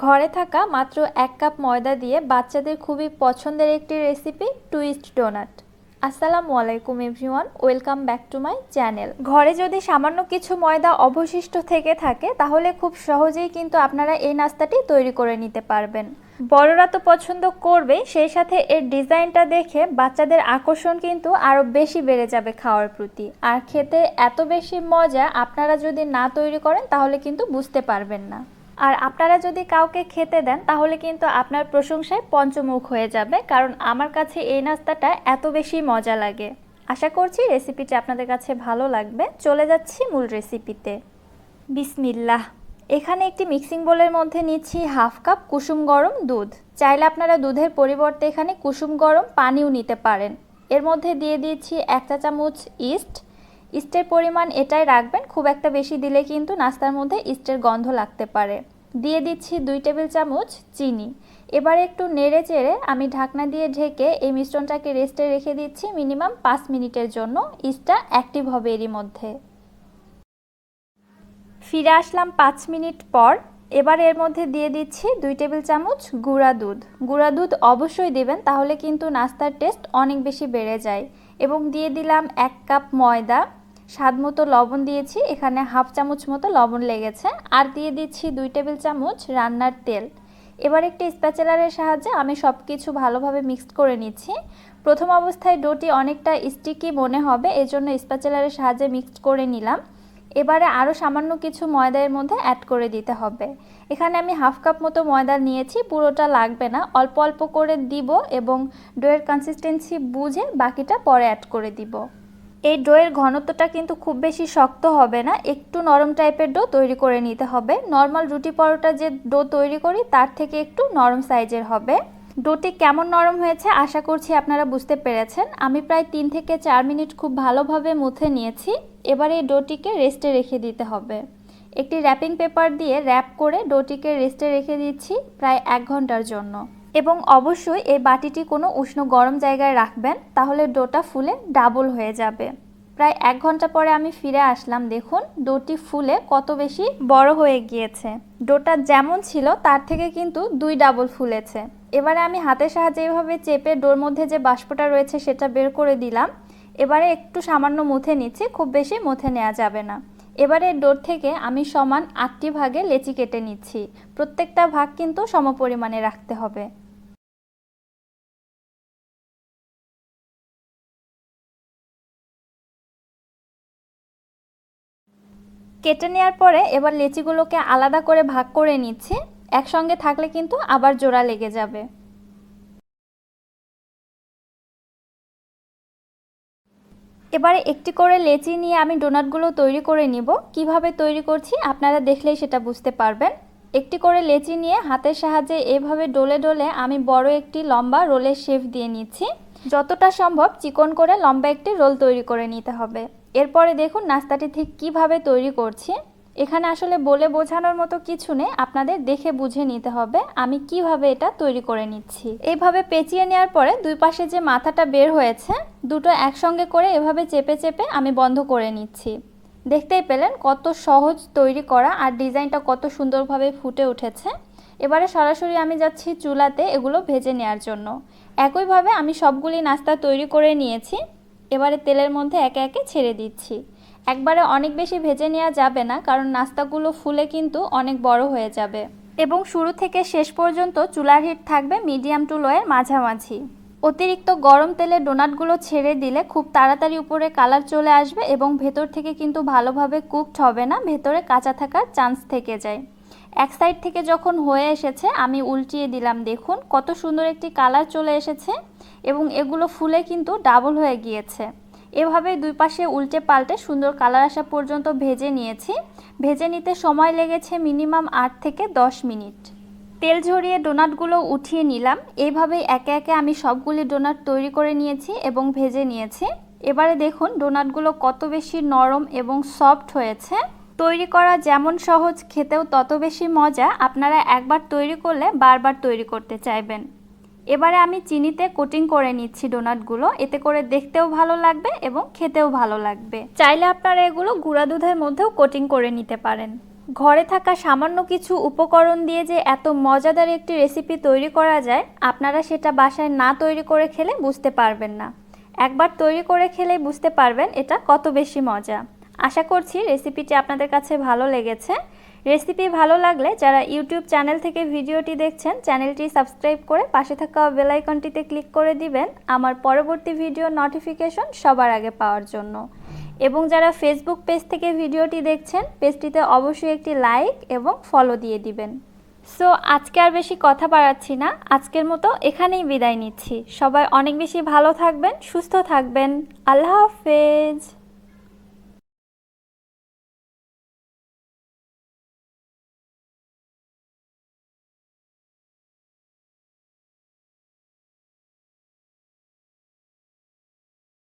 ঘরে থাকা মাত্র এক কাপ ময়দা দিয়ে বাচ্চাদের খুবই পছন্দের একটি রেসিপি টুইস্ট ডোনাট আসসালামু আলাইকুম everyone welcome back to my channel ঘরে যদি সামান্য কিছু ময়দা অবশিষ্ট থেকে থাকে, তাহলে খুব সহজেই কিন্তু আপনারা এই নাস্তাটি তৈরি করে নিতে পারবেন। বড়রা তো পছন্দ করবে, সেই সাথে এর ডিজাইনটা দেখে বাচ্চাদের আকর্ষণ কিন্তু আরও বেশি বেড়ে যাবে খাওয়ার প্রতি। আর খেতে এত বেশি মজা আপনারা যদি না তৈরি করেন, তাহলে কিন্তু বুঝতে পারবেন না। আর আপনারা যদি কাউকে খেতে দেন, তাহলে কিন্তু আপনার প্রশংসায় পঞ্চমুখ হয়ে যাবে, কারণ আমার কাছে এই নাস্তাটা এত বেশি মজা লাগে। আশা করছি রেসিপিটি আপনাদের কাছে ভালো লাগবে। চলে যাচ্ছি মূল রেসিপিতে। বিসমিল্লাহ। এখানে একটি মিক্সিং বোলের মধ্যে নিচ্ছি হাফ কাপ কুসুম গরম দুধ। চাইলে আপনারা দুধের পরিবর্তে এখানে কুসুম গরম পানিও নিতে পারেন। এর মধ্যে দিয়ে দিয়েছি এক চা চামচ ইস্ট। ইস্টের পরিমাণ এটাই রাখবেন খুব একটা বেশি দিলে কিন্তু নাস্তার মধ্যে ইস্টের গন্ধ লাগতে পারে। দিয়ে দিচ্ছি দুই টেবিল চামচ চিনি। এবারে একটু নেড়ে চেড়ে আমি ঢাকনা দিয়ে ঢেকে এই মিশ্রণটাকে রেস্টে রেখে দিচ্ছি মিনিমাম পাঁচ মিনিটের জন্য। ইস্টটা অ্যাক্টিভ হবে এরই মধ্যে। ফিরে আসলাম পাঁচ মিনিট পর। এবার এর মধ্যে দিয়ে দিচ্ছি দুই টেবিল চামচ গুঁড়া দুধ। গুঁড়া দুধ অবশ্যই দেবেন, তাহলে কিন্তু নাস্তার টেস্ট অনেক বেশি বেড়ে যায়। এবং দিয়ে দিলাম এক কাপ ময়দা। স্বাদ মতো লবণ দিয়েছি, এখানে হাফ চামচ মতো লবণ লেগেছে, আর দিয়ে দিচ্ছি দুই টেবিল চামচ রান্নার তেল। এবার একটি স্প্যাচেলারের সাহায্যে আমি সব কিছু ভালোভাবে মিক্সড করে নিচ্ছি। প্রথম অবস্থায় ডোটি অনেকটা স্টিকি মনে হবে, এজন্য স্প্যাচেলারের সাহায্যে মিক্সড করে নিলাম। এবারে আরও সামান্য কিছু ময়দা এর মধ্যে অ্যাড করে দিতে হবে। এখানে আমি হাফ কাপ মতো ময়দা নিয়েছি, পুরোটা লাগবে না, অল্প অল্প করে দিব এবং ডোয়ের কনসিস্টেন্সি বুঝে বাকিটা পরে অ্যাড করে দিব। এই ডোয়ের ঘনত্বটা কিন্তু খুব বেশি শক্ত হবে না, একটু নরম টাইপের ডো তৈরি করে নিতে হবে। নর্মাল রুটি পরোটা যে ডো তৈরি করি, তার থেকে একটু নরম সাইজের হবে। ডোটি কেমন নরম হয়েছে আশা করছি আপনারা বুঝতে পেরেছেন। আমি প্রায় তিন থেকে চার মিনিট খুব ভালোভাবে মুথে নিয়েছি। এবার এই ডোটিকে রেস্টে রেখে দিতে হবে। একটি র্যাপিং পেপার দিয়ে র্যাপ করে ডোটিকে রেস্টে রেখে দিচ্ছি প্রায় এক ঘণ্টার জন্য। এবং অবশ্যই এই বাটিটি কোনো উষ্ণ গরম জায়গায় রাখবেন, তাহলে ডোটা ফুলে ডাবল হয়ে যাবে। প্রায় এক ঘণ্টা পরে আমি ফিরে আসলাম, দেখুন ডোটি ফুলে কত বেশি বড় হয়ে গিয়েছে। ডোটা যেমন ছিল, তার থেকে কিন্তু দুই ডাবল ফুলেছে। এবারে আমি হাতের সাহায্যে এভাবে চেপে ডোর মধ্যে যে বাষ্পটা রয়েছে, সেটা বের করে দিলাম। এবারে একটু সামান্য মুথে নিচ্ছি, খুব বেশি মুথে নেওয়া যাবে না। এবারে ডোর থেকে আমি সমান আটটি ভাগে লেচি কেটে নিচ্ছি। প্রত্যেকটা ভাগ কিন্তু সমপরিমাণে রাখতে হবে। কেটে নেওয়ার পরে এবার লেচিগুলোকে আলাদা করে ভাগ করে নিচ্ছি। একসঙ্গে থাকলে কিন্তু আবার জোড়া লেগে যাবে। এবারে একটি করে লেচি নিয়ে আমি ডোনাটগুলো তৈরি করে নিব। কীভাবে তৈরি করছি আপনারা দেখলেই সেটা বুঝতে পারবেন। একটি করে লেচি নিয়ে হাতের সাহায্যে এভাবে ডলে ডলে আমি বড় একটি লম্বা রোলের শেফ দিয়ে নিচ্ছি। যতটা সম্ভব চিকন করে লম্বা একটি রোল তৈরি করে নিতে হবে। এরপরে দেখুন নাস্তাটি ঠিক কীভাবে তৈরি করছি। এখানে আসলে বলে বোঝানোর মতো কিছু নেই, আপনাদের দেখে বুঝে নিতে হবে আমি কীভাবে এটা তৈরি করে নিচ্ছি। এইভাবে পেঁচিয়ে নেওয়ার পরে দুই পাশে যে মাথাটা বের হয়েছে, দুটো একসঙ্গে করে এভাবে চেপে চেপে আমি বন্ধ করে নিচ্ছি। দেখতেই পেলেন কত সহজ তৈরি করা আর ডিজাইনটা কত সুন্দরভাবে ফুটে উঠেছে। এবারে সরাসরি আমি যাচ্ছি চুলাতে এগুলো ভেজে নেওয়ার জন্য। একইভাবে আমি সবগুলি নাস্তা তৈরি করে নিয়েছি। এবারে তেলের মধ্যে একে একে ছেড়ে দিচ্ছি। একবারে অনেক বেশি ভেজে নেওয়া যাবে না, কারণ নাস্তাগুলো ফুলে কিন্তু অনেক বড় হয়ে যাবে। এবং শুরু থেকে শেষ পর্যন্ত চুলার হিট থাকবে মিডিয়াম টু লোয়ের মাঝামাঝি। অতিরিক্ত গরম তেলে ডোনাটগুলো ছেড়ে দিলে খুব তাড়াতাড়ি উপরে কালার চলে আসবে এবং ভেতর থেকে কিন্তু ভালোভাবে কুকড হবে না, ভেতরে কাঁচা থাকার চান্স থেকে যায়। এক সাইড থেকে যখন হয়ে এসেছে, আমি উল্টিয়ে দিলাম, দেখুন কত সুন্দর একটি কালার চলে এসেছে। এবং এগুলো ফুলে কিন্তু ডাবল হয়ে গিয়েছে। এভাবে দুই পাশে উল্টে পাল্টে সুন্দর কালার আসা পর্যন্ত ভেজে নিয়েছি। ভেজে নিতে সময় লেগেছে মিনিমাম আট থেকে দশ মিনিট। তেল ঝরিয়ে ডোনাটগুলো উঠিয়ে নিলাম। এইভাবেই একে একে আমি সবগুলি ডোনাট তৈরি করে নিয়েছি এবং ভেজে নিয়েছি। এবারে দেখুন ডোনাটগুলো কত বেশি নরম এবং সফট হয়েছে। তৈরি করা যেমন সহজ, খেতেও তত বেশি মজা। আপনারা একবার তৈরি করলে বারবার তৈরি করতে চাইবেন। এবারে আমি চিনিতে কোটিং করে নিচ্ছি ডোনাটগুলো এতে করে দেখতেও ভালো লাগবে এবং খেতেও ভালো লাগবে। চাইলে আপনারা এগুলো গুঁড়া দুধের মধ্যেও কোটিং করে নিতে পারেন। ঘরে থাকা সামান্য কিছু উপকরণ দিয়ে যে এত মজাদার একটি রেসিপি তৈরি করা যায়, আপনারা সেটা বাসায় না তৈরি করে খেলে বুঝতে পারবেন না। একবার তৈরি করে খেলেই বুঝতে পারবেন এটা কত বেশি মজা। আশা করছি রেসিপিটি আপনাদের কাছে ভালো লেগেছে। রেসিপি ভালো লাগলে যারা ইউটিউব চ্যানেল থেকে ভিডিওটি দেখছেন, চ্যানেলটি সাবস্ক্রাইব করে পাশে থাকা বেলাইকনটিতে ক্লিক করে দিবেন আমার পরবর্তী ভিডিও নোটিফিকেশন সবার আগে পাওয়ার জন্য। এবং যারা ফেসবুক পেজ থেকে ভিডিওটি দেখছেন পেজটিতে অবশ্যই একটি লাইক এবং ফলো দিয়ে দিবেন। সো আজকে আর বেশি কথা বাড়াচ্ছি না। আজকের মতো এখানেই বিদায় নিচ্ছি। সবাই অনেক বেশি ভালো থাকবেন, সুস্থ থাকবেন। আল্লাহ হাফেজ।